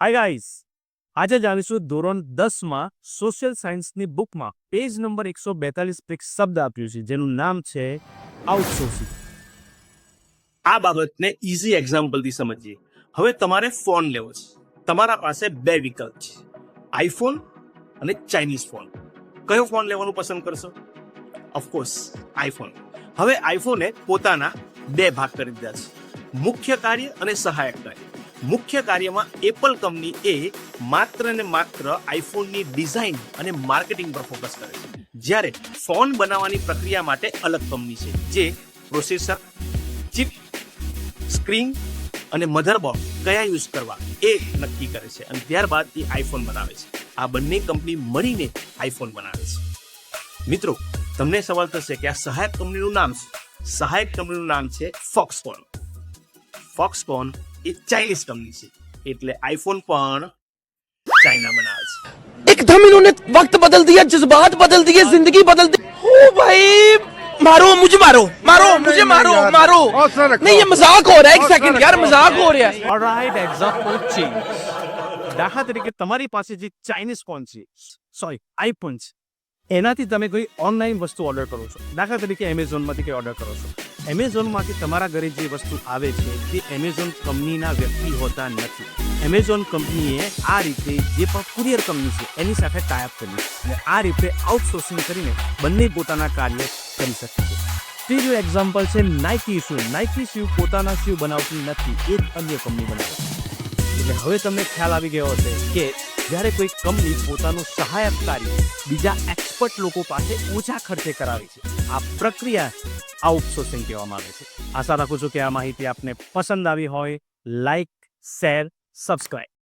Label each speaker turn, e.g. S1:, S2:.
S1: Hi guys આજે જાણીશું ધોરણ દસમાં સોશિયલ સાયન્સની બુકમાં પેજ નંબર એકસો બેતાલીસ પર એક શબ્દ આપ્યું છે, જેનું નામ છે આઉટસોર્સિંગ
S2: આ બાબતને ઇઝી એક્ઝામ્પલથી સમજીએ. હવે તમારે ફોન લેવો છે. તમારા પાસે બે વિકલ્પ છે. આઈફોન અને ચાઇનીઝ ફોન કયો ફોન લેવાનું પસંદ કરશો? ઓફકોર્સ આઈફોન હવે આઈફોને પોતાના બે ભાગ કરી દીધા છે. મુખ્ય કાર્ય અને સહાયક કાર્ય. મુખ્ય કાર્યમાં એપલ કંપની એ માત્ર ને માત્ર આઈફોનની ડિઝાઇન અને માર્કેટિંગ પર ફોકસ કરે છે. જ્યારે ફોન બનાવવાની પ્રક્રિયા માટે અલગ કંપની છે, જે પ્રોસેસર ચિપ સ્ક્રીન અને મધરબોર્ડ કયા યુઝ કરવા એ નક્કી કરે છે અને ત્યારબાદ એ આઈફોન બનાવે છે. આ બંને કંપની મળીને આઈફોન બનાવે છે. મિત્રો, તમને સવાલ થશે કે આ સહાયક કંપનીનું નામ સહાયક કંપનીનું નામ છે ફોક્સકોન ફોક્સકોન એ ચાઇનીઝ કંપની છે એટલે આઈફોન પણ ચાઇના બનાવે છે
S3: एकदम इन्होंने वक्त बदल दिया जज्बात बदल दिए जिंदगी बदल दी ओ भाई मारो मुझे मारो मारो मुझे मारो मारो नहीं ये मजाक हो रहा है एक सेकंड यार मजाक हो रहा है
S1: ઓલરાઇટ એક્ઝામ્પલ ચેન્જ દાખલા તરીકે તમારી પાસે જે ચાઇનીઝ ફોન છે સોરી આઈફોન છે એનાથી તમે કોઈ ઓનલાઈન વસ્તુ ઓર્ડર કરો છો દાખલા તરીકે એમેઝોનમાંથી કંઈ ઓર્ડર કરો છો એમેઝોનમાંથી તમારા ઘરે જે વસ્તુ આવે છે તે એમેઝોન કંપનીના વ્યક્તિ હોતા નથી. એમેઝોન કંપનીએ આ રીતે જે પણ કુરિયર કંપની છે એની સાથે ટાઈપ કર્યું અને આ રીતે આઉટસોર્સિંગ કરીને બંને પોતાના કાર્ય કરી શકે છે. ત્રીજું એક્ઝામ્પલ છે નાઇકી શૂ નાઇકી શૂ પોતાના શૂ બનાવતી નથી, એ અન્ય કંપની બનાવે એટલે હવે તમને ખ્યાલ આવી ગયો હશે કે જ્યારે કોઈ કંપની પોતાનું સહાયક કાર્ય બીજા એક્સપર્ટ લોકો પાસે ઓછા ખર્ચે કરાવે છે, આ પ્રક્રિયા આઉટસોર્સિંગ કહેવામાં આવે છે. આશા રાખું છું કે આ માહિતી આપને પસંદ આવી હોય. Like share subscribe